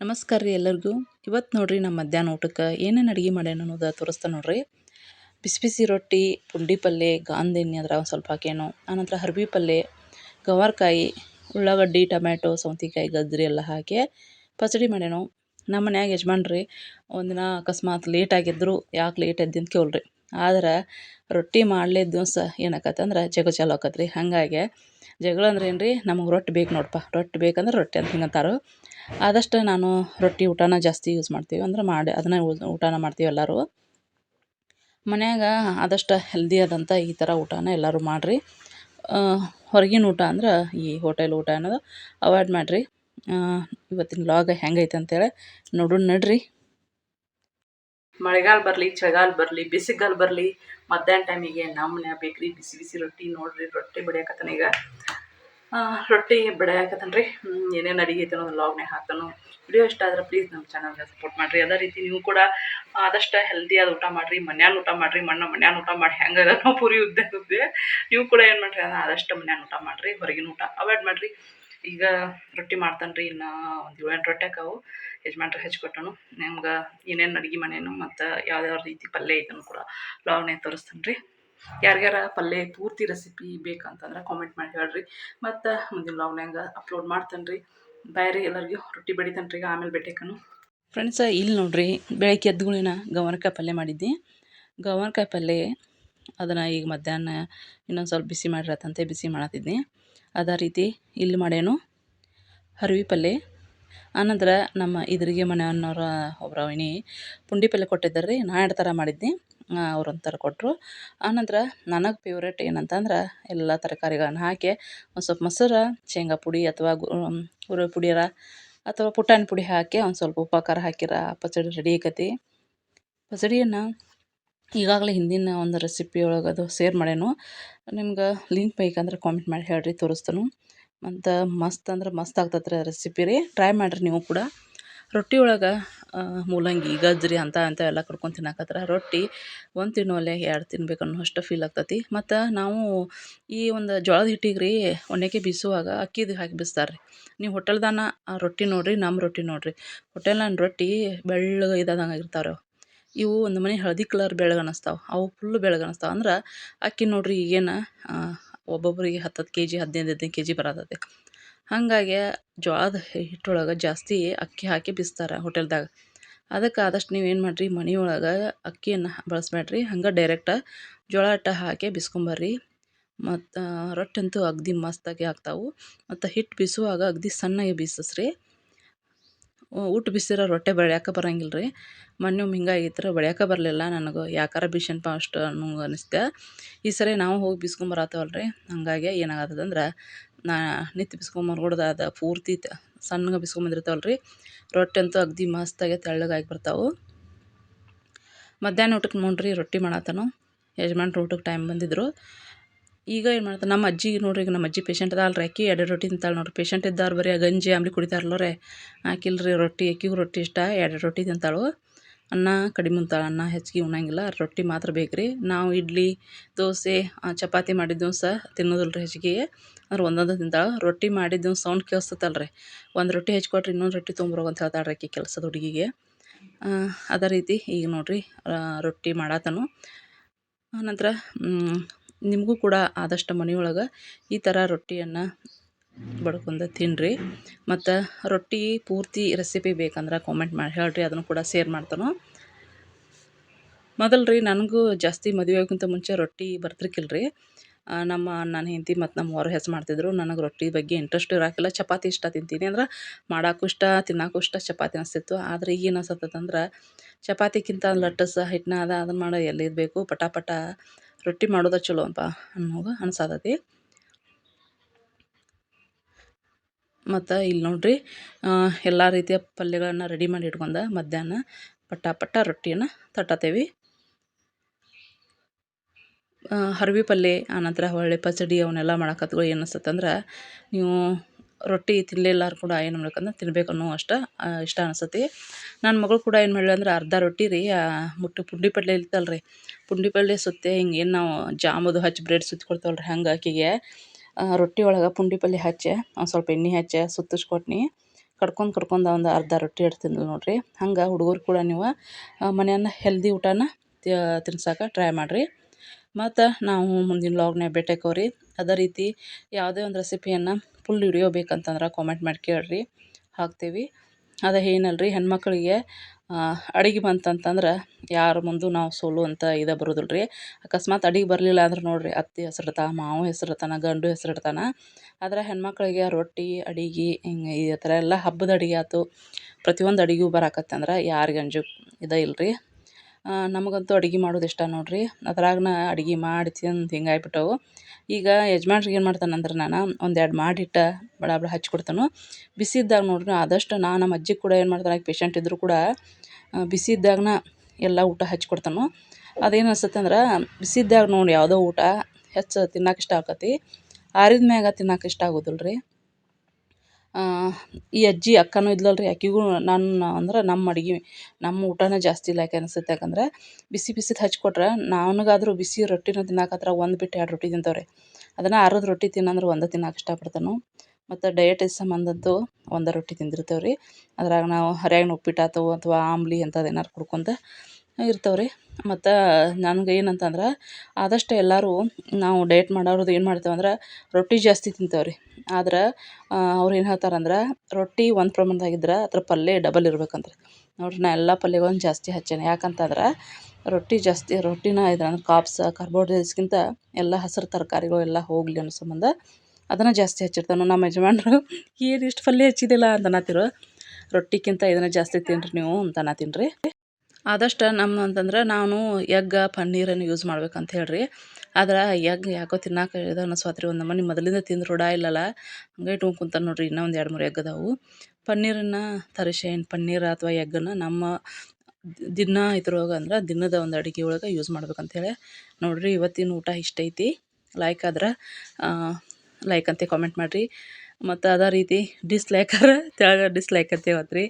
ನಮಸ್ಕಾರ ರೀ ಎಲ್ಲರಿಗೂ. ಇವತ್ತು ನೋಡ್ರಿ ನಮ್ಮ ಮಧ್ಯಾಹ್ನ ಊಟಕ್ಕೆ ಏನೇನು ಅಡುಗೆ ಮಾಡ್ಯಾನ ಅನ್ನೋದು ತೋರಿಸ್ತಾ ನೋಡ್ರಿ. ಬಿಸಿ ಬಿಸಿ ರೊಟ್ಟಿ, ಪುಂಡಿ ಪಲ್ಯ ಗಾಂದ ಎಣ್ಣೆ ಅದ್ರಾಗ ಒಂದು ಸ್ವಲ್ಪ ಹಾಕೇನು ಆನಂತರ ಹರ್ಬಿ ಪಲ್ಯ, ಗವಾರ್ಕಾಯಿ, ಉಳ್ಳಾಗಡ್ಡಿ, ಟೊಮ್ಯಾಟೊ, ಸೌತಿಕಾಯಿ ಗಜ್ಜರಿ ಎಲ್ಲ ಹಾಕಿ ಪಚಡಿ ಮಾಡ್ಯಾನು. ನಮ್ಮ ಮನ್ಯಾಗ ಯಜಮಾನ್ರಿ ಒಂದಿನ ಅಕಸ್ಮಾತ್ ಲೇಟ್ ಆಗಿದ್ರು, ಯಾಕೆ ಲೇಟ್ ಎದ್ದಿ ಅಂತ ಕೇಳ್ರಿ. ಆದ್ರೆ ರೊಟ್ಟಿ ಮಾಡ್ಲಿದ್ದ ದಿವಸ ಏನಾಕತ್ತಂದ್ರೆ ಜಗ ಚಾಲು ಆಕತ್ರಿ. ಹಾಗಾಗಿ ಜಗಳ ಅಂದ್ರೆ ಏನು ರೀ ನಮಗೆ ರೊಟ್ಟಿ ಬೇಕು ನೋಡಪ್ಪ ರೊಟ್ಟಿ ಬೇಕಂದ್ರೆ ರೊಟ್ಟಿ ಅಂತ ಹಿಂಗೆ ಅಂತಾರೆ ಆದಷ್ಟು ನಾನು ರೊಟ್ಟಿ ಊಟನ ಜಾಸ್ತಿ ಯೂಸ್ ಮಾಡ್ತೀವಿ. ಅಂದ್ರೆ ಮಾಡಿ, ಅದನ್ನ ಊಟನ ಮಾಡ್ತೀವಿ ಎಲ್ಲರೂ. ಮನ್ಯಾಗ ಆದಷ್ಟು ಹೆಲ್ದಿ ಆದಂಥ ಈ ಥರ ಊಟನ ಎಲ್ಲರೂ ಮಾಡಿರಿ. ಹೊರಗಿನ ಊಟ ಅಂದ್ರೆ ಈ ಹೋಟೆಲ್ ಊಟ ಅನ್ನೋದು ಅವಾಯ್ಡ್ ಮಾಡಿರಿ. ಇವತ್ತಿನ ವ್ಲಾಗ್ ಹೆಂಗೈತೆ ಅಂತೇಳಿ ನೋಡೋಣ, ನಡ್ರಿ. ಮಳೆಗಾಲ ಬರಲಿ, ಚಳಿಗಾಲ ಬರಲಿ ಬಿಸಿಗಾಲ ಬರಲಿ, ಮಧ್ಯಾಹ್ನ ಟೈಮಿಗೆ ನಮ್ಮನೆ ಬೇಕ್ರಿ ಬಿಸಿ ಬಿಸಿ ರೊಟ್ಟಿ ನೋಡ್ರಿ, ರೊಟ್ಟಿ ಬಡಿಯಕತ್ತನ ಈಗ. ರೊಟ್ಟಿ ಬಡಿಯಾಕತ್ತಾನ ರೀ ಏನೇನು ಅಡಿಗೆ ಐತೆ ಅನ್ನೋದು ಲಾಗ್ನೇ ಹಾಕ್ತಾನು. ವಿಡಿಯೋ ಇಷ್ಟ ಆದ್ರೆ ಪ್ಲೀಸ್ ನಮ್ಮ ಚಾನಲ್ಗೆ ಸಪೋರ್ಟ್ ಮಾಡಿರಿ. ಅದೇ ರೀತಿ ನೀವು ಕೂಡ ಆದಷ್ಟು ಹೆಲ್ದಿಯಾದ ಊಟ ಮಾಡಿರಿ, ಮನ್ಯಾನ ಊಟ ಮಾಡಿರಿ, ಮಣ್ಣ ಮನ್ಯಾನ ಊಟ ಮಾಡಿ ಹೆಂಗೆ ನಾವು ಪೂರಿ ಉದ್ದೆ, ನೀವು ಕೂಡ ಏನು ಮಾಡಿರಿ ಅಂದ್ರೆ ಆದಷ್ಟು ಮನ್ಯಾನ ಊಟ ಮಾಡಿರಿ, ಹೊರಗಿನ ಊಟ ಅವಾಯ್ಡ್ ಮಾಡಿರಿ. ಈಗ ರೊಟ್ಟಿ ಮಾಡ್ತಾನೆ ರೀ ಇನ್ನು ಒಂದು ಏಳೆಂಟು ರೊಟ್ಟಿ ಹಾಕವು ಯಜಮಾನ್ರು ಹೆಚ್ಚಿಕೊಟ್ಟನು ನಿಮ್ಗೆ ಏನೇನು ಅಡುಗೆ ಮನೇನು ಮತ್ತು ಯಾವ್ಯಾವ ರೀತಿ ಪಲ್ಯ ಐತನು ಕೂಡ ಲಾಗ್ನೇ ತೋರಿಸ್ತಾನೆ ರೀ ಯಾರ್ಯಾರ ಪಲ್ಯ ಪೂರ್ತಿ ರೆಸಿಪಿ ಬೇಕಂತಂದ್ರೆ ಕಾಮೆಂಟ್ ಮಾಡಿ ಹೇಳ್ರಿ. ಮತ್ತು ಮುಂದಿನ ಲಾಗ್ನಾಗ ಅಪ್ಲೋಡ್ ಮಾಡ್ತೇನೆ ರೀ ಬಾಯ್ ರೀ ಎಲ್ಲರಿಗೂ, ರೊಟ್ಟಿ ಬಡಿತಾನೆ ರೀ ಆಮೇಲೆ ಬೆಟ್ಟೆಕನು ಫ್ರೆಂಡ್ಸ ಇಲ್ಲಿ ನೋಡ್ರಿ ಬೆಳಗ್ಗೆ ಎದ್ದುಗಳಿನ ಗವನಕಾಯಿ ಪಲ್ಯ ಮಾಡಿದ್ದೆ. ಗವನಕಾಯಿ ಪಲ್ಯ ಅದನ್ನು ಈಗ ಮಧ್ಯಾಹ್ನ ಇನ್ನೊಂದು ಸ್ವಲ್ಪ ಬಿಸಿ ಮಾಡಿರತ್ತಂತೆ, ಬಿಸಿ ಮಾಡತ್ತಿದ್ದೆ ಅದೇ ರೀತಿ ಇಲ್ಲಿ ಮಾಡೇನು ಹರಿವಿ ಪಲ್ಯ. ಆನಂತರ ನಮ್ಮ ಇದ್ರಿಗೆ ಮನೆ ಅನ್ನೋರ ಅವನಿ ಪುಂಡಿ ಪಲ್ಯ ಕೊಟ್ಟಿದ್ದಾರೆ ರೀ ನಾ ಎರಡು ಥರ ಮಾಡಿದ್ದೆ ಅವ್ರು ಒಂಥರ ಕೊಟ್ಟರು ಆನಂತರ ನನಗೆ ಫೇವ್ರೇಟ್ ಏನಂತಂದ್ರೆ ಎಲ್ಲ ತರಕಾರಿಗಳನ್ನು ಹಾಕಿ ಒಂದು ಸ್ವಲ್ಪ ಮೊಸರು, ಶೇಂಗಾ ಪುಡಿ ಅಥವಾ ಹುರುಳಿ ಪುಡಿಯರ ಅಥವಾ ಪುಟಾಣಿ ಪುಡಿ ಹಾಕಿ ಒಂದು ಸ್ವಲ್ಪ ಉಪ್ಪು ಖಾರ ಹಾಕಿರ ಪಚಡಿ ರೆಡಿ ಆಕತಿ ಪಚಡಿಯನ್ನು ಈಗಾಗಲೇ ಹಿಂದಿನ ಒಂದು ರೆಸಿಪಿ ಒಳಗೆ ಅದು ಶೇರ್ ಮಾಡೇನು ನಿಮ್ಗೆ ಲಿಂಕ್ ಬೇಕಂದ್ರೆ ಕಾಮೆಂಟ್ ಮಾಡಿ ಹೇಳ್ರಿ, ತೋರಿಸ್ತಾನು. ಮತ್ತು ಮಸ್ತ್ ಅಂದ್ರೆ ಮಸ್ತ್ ಆಗ್ತದೆ ರೀ ರೆಸಿಪಿ ರೀ. ಟ್ರೈ ಮಾಡಿರಿ ನೀವು ಕೂಡ. ರೊಟ್ಟಿ ಒಳಗೆ ಮೂಲಂಗಿ ಗಜ್ಜರಿ ಅಂತ ಅಂತ ಎಲ್ಲ ಕರ್ಕೊಂಡು ತಿನ್ನಕತ್ರ ರೊಟ್ಟಿ ಒಂದು ತಿನ್ನೋಲೆ ಎರಡು ತಿನ್ಬೇಕು ಅನ್ನೋ ಅಷ್ಟು ಫೀಲ್ ಆಗ್ತತಿ. ಮತ್ತು ನಾವು ಈ ಒಂದು ಜೋಳದ ಹಿಟ್ಟಿಗೆ ರೀ ಒಣಕ್ಕೆ ಬೀಸುವಾಗ ಅಕ್ಕಿದು ಹಾಕಿ ಬೀಸ್ತಾರೆ ರೀ ನೀವು ಹೋಟೆಲ್ದಾನ ಆ ರೊಟ್ಟಿ ನೋಡಿರಿ ನಮ್ಮ ರೊಟ್ಟಿ ನೋಡಿರಿ. ಹೋಟೆಲ್ನ ರೊಟ್ಟಿ ಬೆಳ್ಳಗೆ ಇದಾದಂಗೆ ಆಗಿರ್ತಾವೆ ಇವು ಒಂದು ಮನೆ ಹಳದಿ ಕಲರ್ ಬೆಳಗನಿಸ್ತಾವೆ ಅವು ಫುಲ್ ಬೆಳಗನಿಸ್ತಾವೆ ಅಂದ್ರೆ ಅಕ್ಕಿ ನೋಡ್ರಿ ಈಗೇನು ಒಬ್ಬೊಬ್ಬರಿಗೆ ಹತ್ತು ಹತ್ತು ಕೆ ಜಿ ಹದಿನೈದು ಹದಿನೈದು ಕೆ ಜಿ ಬರತೈತಿ. ಹಾಗಾಗಿ ಜೋಳದ ಹಿಟ್ಟೊಳಗೆ ಜಾಸ್ತಿ ಅಕ್ಕಿ ಹಾಕಿ ಬೀಸ್ತಾರೆ ಹೋಟೆಲ್ದಾಗ. ಅದಕ್ಕೆ ಆದಷ್ಟು ನೀವು ಏನು ಮಾಡಿರಿ, ಮನೆಯೊಳಗೆ ಅಕ್ಕಿಯನ್ನು ಬಳಸ್ಬೇಡ್ರಿ ಹಂಗೆ ಡೈರೆಕ್ಟ ಜೋಳ ಹಿಟ್ಟು ಹಾಕಿ ಬಿಸ್ಕೊಂಬರ್ರಿ. ಮತ್ತು ರೊಟ್ಟಿ ಅಂತೂ ಅಗ್ದಿ ಮಸ್ತಾಗಿ ಆಗ್ತಾವೆ. ಮತ್ತು ಹಿಟ್ಟು ಬೀಸುವಾಗ ಅಗ್ದಿ ಸಣ್ಣಗೆ ಬೀಸಿಸ್ರಿ. ಊಟ ಬಿಸಿರ ರೊಟ್ಟಿ ಬಡಿಯಾಕ ಬರಂಗಿಲ್ಲ ರೀ ಮೊನ್ನೆ ಒಮ್ಮೆ ಹಿಂಗಾಗಿತ್ತು ಬಡಿಯಾಕ ಬರಲಿಲ್ಲ ನನಗೆ. ಯಾಕಾರ ಬಿಸೆನಪ್ಪ ಅಷ್ಟು ಅನ್ನೋ ಅನಿಸ್ತೆ ಈ ಸರಿ ನಾವು ಹೋಗಿ ಬಿಸ್ಕೊಂಬರತ್ತವಲ್ಲ ರೀ ಹಂಗಾಗಿ ಏನಾಗತ್ತದಂದ್ರೆ ನಾ ನಿತ್ಯ ಬಿಸ್ಕೊಂಬರ್ಗೊಡ್ದು ಅದು ಪೂರ್ತಿ ಸಣ್ಣಗೆ ಬಿಸ್ಕೊಂಬಂದಿರ್ತಾವಲ್ಲ ರೀ ರೊಟ್ಟಿ ಅಂತೂ ಅಗ್ದಿ ಮಸ್ತಾಗೆ ತೆಳ್ಳಗಾಗಿ ಬರ್ತಾವೆ. ಮಧ್ಯಾಹ್ನ ಊಟಕ್ಕೆ ನೋಡ್ರಿ, ರೊಟ್ಟಿ ಮಾಡತ್ತನು ಯಜಮಾನ್ರು ಊಟಕ್ಕೆ ಟೈಮ್ ಬಂದಿದ್ದರು ಈಗ ಏನು ಮಾಡ್ತಾರೆ, ನಮ್ಮ ಅಜ್ಜಿ ನೋಡ್ರಿ, ಈಗ ನಮ್ಮ ಅಜ್ಜಿ ಪೇಷಂಟ್ ಅದಾಳ ರೀ, ಅಕ್ಕಿ ಎರಡು ರೊಟ್ಟಿ ತಿಂತಾಳೆ ನೋಡ್ರಿ. ಪೇಷಂಟ್ ಇದ್ದಾರೆ ಬರೀ ಗಂಜಿ, ಆಮ್ಲಿ ಕುಡಿತಾರಲ್ಲ ರೀ ಆಕಿಲ್ರಿ ರೊಟ್ಟಿ, ಅಕ್ಕಿಗೂ ರೊಟ್ಟಿ ಇಷ್ಟ, ಎರಡು ರೊಟ್ಟಿ ತಿಂತಾಳು. ಅನ್ನ ಕಡಿಮೆ ಉಣ್ತಾಳೆ, ಅನ್ನ ಹೆಚ್ಚಿಗೆ ಉಣ್ಣಂಗಿಲ್ಲ ರೊಟ್ಟಿ ಮಾತ್ರ ಬೇಕು ರೀ ನಾವು ಇಡ್ಲಿ, ದೋಸೆ ಚಪಾತಿ ಮಾಡಿದ್ದು ಸಹ ತಿನ್ನೋದಿಲ್ಲ ರೀ ಹೆಚ್ಚಿಗೆ. ಅಂದ್ರೆ ಒಂದೊಂದು ತಿಂತಾಳೆ. ರೊಟ್ಟಿ ಮಾಡಿದ್ದು ಸೌಂಡ್ ಕೇಳಿಸ್ತಲ್ಲ ರೀ. ಒಂದು ರೊಟ್ಟಿ ಹೆಚ್ಚಿಕೊಟ್ರಿ ಇನ್ನೊಂದು ರೊಟ್ಟಿ ತೊಗೊಂಬರೋ ಅಂತ ಹೇಳ್ತಾಳೆ ರೀ ಆಕಿ ಕೆಲಸದ ಹುಡುಗಿಗೆ. ಅದೇ ರೀತಿ ಈಗ ನೋಡ್ರಿ ರೊಟ್ಟಿ ಮಾಡತ್ತನು ಆನಂತರ ನಿಮಗೂ ಕೂಡ ಆದಷ್ಟು ಮನೆಯೊಳಗೆ ಈ ಥರ ರೊಟ್ಟಿಯನ್ನು ಬಡ್ಕೊಂಡು ತಿನ್ನಿರಿ ಮತ್ತು ರೊಟ್ಟಿ ಪೂರ್ತಿ ರೆಸಿಪಿ ಬೇಕಂದ್ರೆ ಕಾಮೆಂಟ್ ಮಾಡಿ ಹೇಳ್ರಿ, ಅದನ್ನು ಕೂಡ ಶೇರ್ ಮಾಡ್ತಾನೋ. ಮೊದಲು ರೀ ನನಗೂ ಜಾಸ್ತಿ ಮದುವೆ ಆಗೋಕ್ಕಿಂತ ಮುಂಚೆ ರೊಟ್ಟಿ ಬರ್ತಿರ್ಕಿಲ್ಲ ರೀ ನಮ್ಮ ನನ್ನ ಹೆಂಡತಿ ಮತ್ತು ನಮ್ಮ ಹೊರ ಹೆಸ್ ಮಾಡ್ತಿದ್ರು. ನನಗೆ ರೊಟ್ಟಿ ಬಗ್ಗೆ ಇಂಟ್ರೆಸ್ಟ್ ಇರಾಕಿಲ್ಲ. ಚಪಾತಿ ಇಷ್ಟ ತಿಂತೀನಿ ಅಂದ್ರೆ ಮಾಡೋಕ್ಕೂ ಇಷ್ಟ ತಿನ್ನೋಕ್ಕೂ ಇಷ್ಟ, ಚಪಾತಿ ಅನಿಸ್ತಿತ್ತು. ಆದರೆ ಈಗ ಏನು ಅನ್ಸತ್ತಂದ್ರೆ ಚಪಾತಿಕ್ಕಿಂತ ಲಟ್ಟಸ ಹಿಟ್ಟನ್ನ ಅದ ಅದನ್ನು ಮಾಡೋ ಎಲ್ಲಿರಬೇಕು ಪಟಾಪಟ ಪಟ ಪಟ ರೊಟ್ಟಿ ಮಾಡೋದ ಚಲೋ ಅಂತ ಅನ್ನೋದು ಅನ್ಸಾತತಿ. ಮತ್ತು ಇಲ್ಲಿ ನೋಡ್ರಿ ಎಲ್ಲ ರೀತಿಯ ಪಲ್ಯಗಳನ್ನು ರೆಡಿ ಮಾಡಿ ಇಟ್ಕೊಂಡ ಮಧ್ಯಾಹ್ನ ಪಟ್ಟ ಪಟ್ಟ ರೊಟ್ಟಿಯನ್ನು ತಟ್ಟತೇವೆ. ಅರ್ವಿ ಪಲ್ಯ ಆನಂತರ ಹೊಳ್ಳಿ ಪಚಡಿ ಅವನ್ನೆಲ್ಲ ಮಾಡಕತ್ಗಳು ಏನು ಅನ್ಸತ್ತಂದ್ರೆ, ನೀವು ರೊಟ್ಟಿ ತಿನ್ನಲಿಲ್ಲಾರು ಕೂಡ ಏನು ಮಾಡ್ಬೇಕಂದ್ರೆ ತಿನ್ಬೇಕು ಅನ್ನೋ ಅಷ್ಟು ಇಷ್ಟ ಅನಿಸತ್ತಿ. ನನ್ನ ಮಗಳು ಕೂಡ ಏನು ಮಾಡಿಲ್ಲ ಅಂದ್ರೆ ಅರ್ಧ ರೊಟ್ಟಿ ರೀ ಮುಟ್ಟು ಪುಂಡಿ ಪಲ್ಯ ಇರ್ತಲ್ಲ ರೀ ಪುಂಡಿ ಪಲ್ಯ ಸುತ್ತೆ, ಹಿಂಗೆ ಏನು ನಾವು ಜಾಮದು ಹಚ್ಚಿ ಬ್ರೆಡ್ ಸುತ್ತಿ ಕೊಡ್ತೇವಲ್ಲ ರೀ ಹಂಗೆ ಆಕಿಗೆ ರೊಟ್ಟಿ ಒಳಗೆ ಪುಂಡಿ ಪಲ್ಯ ಹಚ್ಚಿ, ಒಂದು ಸ್ವಲ್ಪ ಎಣ್ಣೆ ಹಚ್ಚಿ, ಸುತ್ತಿಸ್ಕೊಟ್ನಿ. ಕಡ್ಕೊಂಡು ಕಡ್ಕೊಂಡು ಒಂದು ಅರ್ಧ ರೊಟ್ಟಿ ತಿಂದ್ಲು ನೋಡಿರಿ. ಹಂಗೆ ಹುಡುಗರು ಕೂಡ ನೀವು ಮನೆಯನ್ನು ಹೆಲ್ದಿ ಊಟನ ತಿನ್ಸಕ್ಕೆ ಟ್ರೈ ಮಾಡಿರಿ. ಮತ್ತು ನಾವು ಮುಂದಿನ ಲಾಗ್ನ್ಯಾಗ ಭೇಟಿಯಾಕವ್ರಿ ಅದೇ ರೀತಿ ಯಾವುದೇ ಒಂದು ರೆಸಿಪಿಯನ್ನು ಫುಲ್ ವಿಡಿಯೋ ಬೇಕಂತಂದ್ರೆ ಕಾಮೆಂಟ್ ಮಾಡಿ ಕೇಳಿರಿ. ಹಾಕ್ತೀವಿ. ಅದು ಏನಲ್ರಿ, ಹೆಣ್ಮಕ್ಳಿಗೆ ಅಡಿಗೆ ಬಂತಂತಂದ್ರೆ ಯಾರ ಮುಂದೂ ನಾವು ಸೋಲು ಅಂತ ಇದು ಬರೋದಿಲ್ಲ ರೀ ಅಕಸ್ಮಾತ್ ಅಡಿಗೆ ಬರಲಿಲ್ಲ ಅಂದ್ರೆ ನೋಡಿರಿ, ಅತ್ತೆ ಹೆಸ್ರಿಡ್ತಾ ಮಾವ ಹೆಸ್ರಿಡ್ತಾನ, ಗಂಡು ಹೆಸ್ರಿಡ್ತಾನ. ಆದರೆ ಹೆಣ್ಮಕ್ಳಿಗೆ ರೊಟ್ಟಿ, ಅಡಿಗೆ, ಹಿಂಗೆ ಈ ಥರ ಎಲ್ಲ ಹಬ್ಬದ ಅಡಿಗೆ ಆಯ್ತು ಪ್ರತಿಯೊಂದು ಅಡಿಗೆ ಬರಾಕತ್ತಂದ್ರೆ ಯಾರಿಗೆ ಅಂಜು ಇದು ಇಲ್ಲ ರೀ ನಮಗಂತೂ ಅಡುಗೆ ಮಾಡೋದು ಇಷ್ಟ ನೋಡಿರಿ. ಅದ್ರಾಗ ಅಡುಗೆ ಮಾಡಿ ತಿಂದು ಹಿಂಗಾಗ್ಬಿಟ್ಟವು ಈಗ ಯಜಮಾನ್ರಿಗೆ ಏನು ಮಾಡ್ತಾನಂದ್ರೆ ನಾನು ಒಂದೆರಡು ಮಾಡಿಟ್ಟ ಬಡ ಬಡ ಹಚ್ಚಿಕೊಡ್ತಾನು ಬಿಸಿ ಇದ್ದಾಗ ನೋಡ್ರಿ ಆದಷ್ಟು ನಾನು ನಮ್ಮ ಅಜ್ಜಿಗೆ ಕೂಡ ಏನು ಮಾಡ್ತಾನೆ ಪೇಷಂಟ್ ಇದ್ದರೂ ಕೂಡ ಬಿಸಿ ಇದ್ದಾಗನ ಎಲ್ಲ ಊಟ ಹಚ್ಕೊಡ್ತಾನು ಅದೇನು ಅನ್ಸುತ್ತೆ ಅಂದ್ರೆ ಬಿಸಿ ಇದ್ದಾಗ ನೋಡಿ ಯಾವುದೋ ಊಟ ಹೆಚ್ಚು ತಿನ್ನಕ್ಕೆ ಇಷ್ಟ ಆಕತಿ. ಆರಿದ ಮ್ಯಾಗ ತಿನ್ನಕ್ಕೆ ಇಷ್ಟ ಆಗೋದಿಲ್ಲ ರೀ ಈ ಅಜ್ಜಿ ಅಕ್ಕನೂ ಇದ್ಲಲ್ಲ ರೀ ಆಕೆಗೂ ನಾನು ಅಂದ್ರೆ ನಮ್ಮ ಅಡ್ಗೆ, ನಮ್ಮ ಊಟನೇ ಜಾಸ್ತಿ ಲೈಕ್ ಅನಿಸುತ್ತೆ ಯಾಕಂದ್ರೆ ಬಿಸಿ ಬಿಸಿದು ಹಚ್ಕೊಟ್ರೆ ನನಗಾದ್ರೂ ಬಿಸಿ ರೊಟ್ಟಿನ ತಿನ್ನಕತ್ರ ಒಂದು ಬಿಟ್ಟು ಎರಡು ರೊಟ್ಟಿ ತಿಂತಾವ್ರಿ. ಅದನ್ನು ಅರ್ಧ ರೊಟ್ಟಿ ತಿನ್ನಂದ್ರೆ ಒಂದು ತಿನ್ನಕ್ಕೆ ಇಷ್ಟಪಡ್ತಾನು. ಮತ್ತು ಡಯಟಿಗೆ ಸಂಬಂಧದ್ದು ಒಂದು ರೊಟ್ಟಿ ತಿಂದಿರ್ತೇವೆ ರೀ ಅದ್ರಾಗ ನಾವು ಹರ್ಯಾಗಿನ ಉಪ್ಪಿಟ್ಟು ಆಯ್ತು ಅಥವಾ ಆಮ್ಲಿ ಅಂಥದ್ದು ಏನಾರು ಕುಡ್ಕೊಂತ ಇರ್ತೇವೆ ರೀ ಮತ್ತು ನನ್ಗೆ ಏನಂತಂದ್ರೆ ಆದಷ್ಟು ಎಲ್ಲರೂ ನಾವು ಡಯಟ್ ಮಾಡೋರ್ದು ಏನು ಮಾಡ್ತೇವೆ ಅಂದ್ರೆ ರೊಟ್ಟಿ ಜಾಸ್ತಿ ತಿಂತೇವೆ ರೀ ಆದ್ರೆ ಅವ್ರು ಏನು ಹೇಳ್ತಾರಂದ್ರೆ ರೊಟ್ಟಿ ಒಂದು ಪ್ರಮಾಣದಾಗಿದ್ರೆ ಅದ್ರ ಪಲ್ಯ ಡಬಲ್ ಇರ್ಬೇಕಂತ್ರಿ. ನೋಡಿರಿ, ನಾ ಎಲ್ಲ ಪಲ್ಯಗಳನ್ನು ಜಾಸ್ತಿ ಹಚ್ಚೇನೆ. ಯಾಕಂತಂದ್ರೆ ರೊಟ್ಟಿ ಜಾಸ್ತಿ, ರೊಟ್ಟಿನ ಇದ್ರೆ ಅಂದ್ರೆ ಕಾಪ್ಸ್ ಕಾರ್ಬೋಹೈಡ್ರೇಟ್ಸ್ಗಿಂತ ಎಲ್ಲ ಹಸಿರು ತರಕಾರಿಗಳು ಎಲ್ಲ ಹೋಗಲಿ ಅನ್ನೋ ಸಂಬಂಧ ಅದನ್ನು ಜಾಸ್ತಿ ಹಚ್ಚಿರ್ತಾನೆ ನಮ್ಮ ಯಜಮಾನ್ರು. ಏನು ಇಷ್ಟು ಪಲ್ಯ ಹಚ್ಚಿದಿಲ್ಲ ಅಂತ ಅನ್ನತ್ತಿರು. ರೊಟ್ಟಿಗಿಂತ ಇದನ್ನು ಜಾಸ್ತಿ ತಿನ್ನಿರಿ ನೀವು ಅಂತ ಅನ್ನತ್ತೀನಿ ರೀ ಆದಷ್ಟು ನಮ್ಮ ಅಂತಂದ್ರೆ ನಾನು ಎಗ್ ಪನ್ನೀರನ್ನು ಯೂಸ್ ಮಾಡ್ಬೇಕಂತ ಹೇಳ್ರಿ. ಆದ್ರೆ ಎಗ್ ಯಾಕೋ ತಿನ್ನಕ್ಕೆ ಇದು ಅನ್ನಿಸ್ವಾತ್ರಿ ಒಂದು ನಮೂನಿ ಮೊದಲಿಂದ ತಿಂದು ರೂಢ ಇಲ್ಲಲ್ಲ. ಹಂಗೆ ಇಟ್ಕೊಂಡು ಕುಂತ ನೋಡ್ರಿ ಇನ್ನೂ ಒಂದು ಎರಡು ಮೂರು ಎಗ್ ಅದಾವು. ಪನ್ನೀರನ್ನು ತರಿಸಿ ಏನು ಪನ್ನೀರ್ ಅಥವಾ ಎಗ್ಗನ್ನು ನಮ್ಮ ದಿನ ಇದ್ರೊಳಗೆ ಅಂದ್ರೆ ದಿನದ ಒಂದು ಅಡುಗೆ ಒಳಗೆ ಯೂಸ್ ಮಾಡ್ಬೇಕಂತೇಳಿ ನೋಡ್ರಿ ಇವತ್ತಿನ ಊಟ ಇಷ್ಟೈತಿ. ಲೈಕ್ ಆದ್ರೆ ಲೈಕ್ ಅಂತ ಕಾಮೆಂಟ್ ಮಾಡಿರಿ. ಮತ್ತು ಅದೇ ರೀತಿ ಡಿಸ್ಲೈಕರ ಕೆಳಗೆ ಡಿಸ್ಲೈಕ್ ಅಂತ ಹೇಳ್ತ್ರಿ.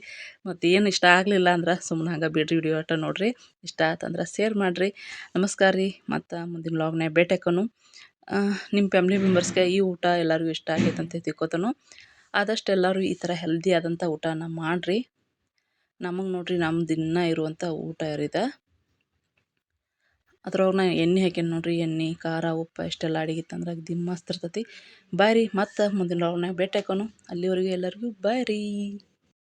ಮತ್ತು ಏನು ಇಷ್ಟ ಆಗಲಿಲ್ಲ ಅಂದ್ರೆ ಸುಮ್ಮನೆ ಹಂಗೆ ಬಿಡ್ರಿ ವಿಡಿಯೋ ಅಟ ನೋಡಿರಿ. ಇಷ್ಟ ಆತಂದ್ರೆ ಶೇರ್ ಮಾಡಿರಿ. ನಮಸ್ಕಾರ ರೀ. ಮತ್ತು ಮುಂದಿನ ವ್ಲಾಗ್ನಾಗ ಭೇಟಿಯಾಕೋನು ನಿಮ್ಮ ಫ್ಯಾಮ್ಲಿ ಮೆಂಬರ್ಸ್ಗೆ ಈ ಊಟ ಎಲ್ಲರಿಗೂ ಇಷ್ಟ ಆಗೈತೆ ಅಂತ ತಿಳ್ಕೊತಾನು. ಆದಷ್ಟು ಎಲ್ಲರೂ ಈ ಥರ ಹೆಲ್ದಿ ಆದಂಥ ಊಟನ ಮಾಡಿರಿ. ನಮಗೆ ನೋಡಿರಿ ನಮ್ಮ ದಿನ ಇರುವಂಥ ಊಟ ಇರಿದೆ ಅದ್ರೊಳಗೆ ನಾ ಎಣ್ಣೆ ಹಾಕೀನಿ ನೋಡಿರಿ, ಎಣ್ಣೆ, ಖಾರ, ಉಪ್ಪು ಇಷ್ಟೆಲ್ಲ ಅಡಿಗೆ ಇತ್ತಂದ್ರೆ ಅಗ್ದಿ ಮಸ್ತ್ ಇರ್ತೈತಿ. ಬಾಯ್ ರೀ ಮತ್ತೆ ಮುಂದಿನ ಭೇಟಿ ಆಕೋಣ ಅಲ್ಲಿವರೆಗೂ ಎಲ್ಲರಿಗೂ ಬಾಯ್ ರೀ